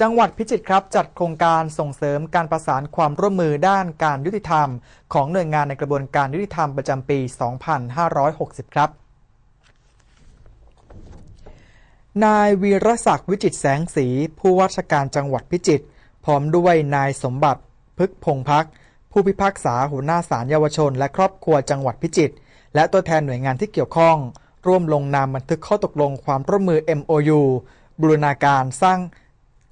จังหวัดพิจิตรครับจัดโครงการส่งเสริมการประสานความร่วมมือด้านการยุติธรรม ของหน่วยงานในกระบวนการยุติธรรมประจำปี 2560 ครับ นายวีรศักดิ์วิจิตแสงสี ผู้ว่าราชการจังหวัดพิจิตรพร้อมด้วยนายสมบัติพึกพงพัก ผู้พิพากษาหัวหน้าศาลเยาวชน และครอบครัวจังหวัดพิจิตรและตัวแทนหน่วยงานที่เกี่ยวข้อง ร่วมลงนามบันทึกข้อตกลงความร่วมมือ MOU บูรณาการสร้าง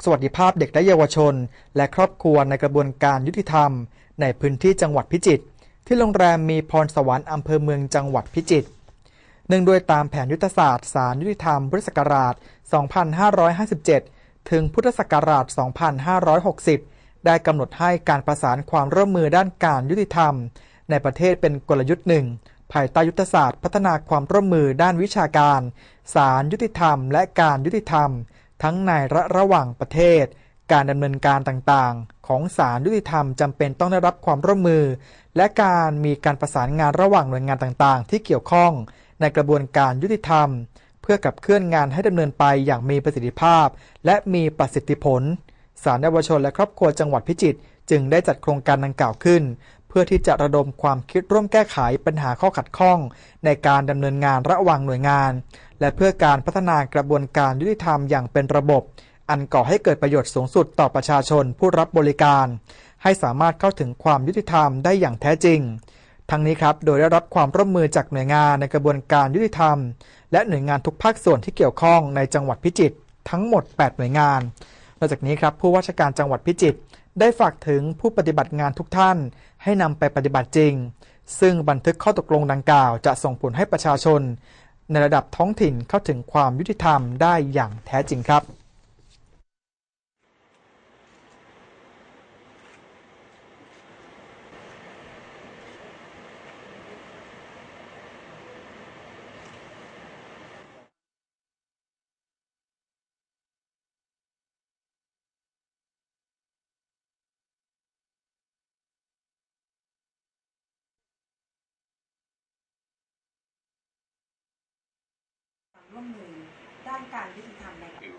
สวัสดิภาพเด็กและเยาวชน และครอบครัวในกระบวนการยุติธรรม ในพื้นที่จังหวัดพิจิตรที่โรงแรมมีพรสวรรค์อำเภอเมืองจังหวัดพิจิตรเนื่องด้วยตามแผนยุทธศาสตร์ศาลยุติธรรมพุทธศักราช 2557 ถึงพุทธศักราช 2560 ได้กำหนดให้การประสานความร่วมมือด้านการยุติธรรม ในประเทศเป็นกลยุทธ์หนึ่งภายใต้ยุทธศาสตร์พัฒนาความร่วมมือด้านวิชาการศาลยุติธรรม และการยุติธรรม ทั้งในและระหว่างประเทศ การดำเนินการต่างๆ ของศาลยุติธรรมจำเป็นต้องได้รับความร่วมมือ และการมีการประสานงานระหว่างหน่วยงานต่างๆ ที่เกี่ยวข้องในกระบวนการยุติธรรม เพื่อกับเคลื่อนงานให้ดำเนินไปอย่างมีประสิทธิภาพ และมีประสิทธิผลศาลเยาวชนและครอบครัวจังหวัดพิจิตรจึงได้จัดโครงการดังกล่าวขึ้น พื่อที่จะระดมความคิดร่วมแก้ไขปัญหาข้อขัดข้อง ในการดำเนินงานระหว่างหน่วยงาน และเพื่อการพัฒนากระบวนการยุติธรรมอย่างเป็นระบบ อันก่อให้เกิดประโยชน์สูงสุดต่อประชาชนผู้รับบริการ ให้สามารถเข้าถึงความยุติธรรมได้อย่างแท้จริง ทั้งนี้ครับโดยได้รับความร่วมมือจากหน่วยงานในกระบวนการยุติธรรม และหน่วยงานทุกภาคส่วนที่เกี่ยวข้องในจังหวัดพิจิตรทั้งหมด 8 หน่วยงาน นอกจากนี้ครับผู้ว่าราชการจังหวัดพิจิตรได้ฝากถึงผู้ปฏิบัติงานทุกท่าน ให้นำไปปฏิบัติจริง ซึ่งบันทึกข้อตกลงดังกล่าว จะส่งผลให้ประชาชน ในระดับท้องถิ่นเข้าถึงความยุติธรรมได้อย่างแท้จริงครับ ร่วมมือด้านการยุติธรรมในอยู่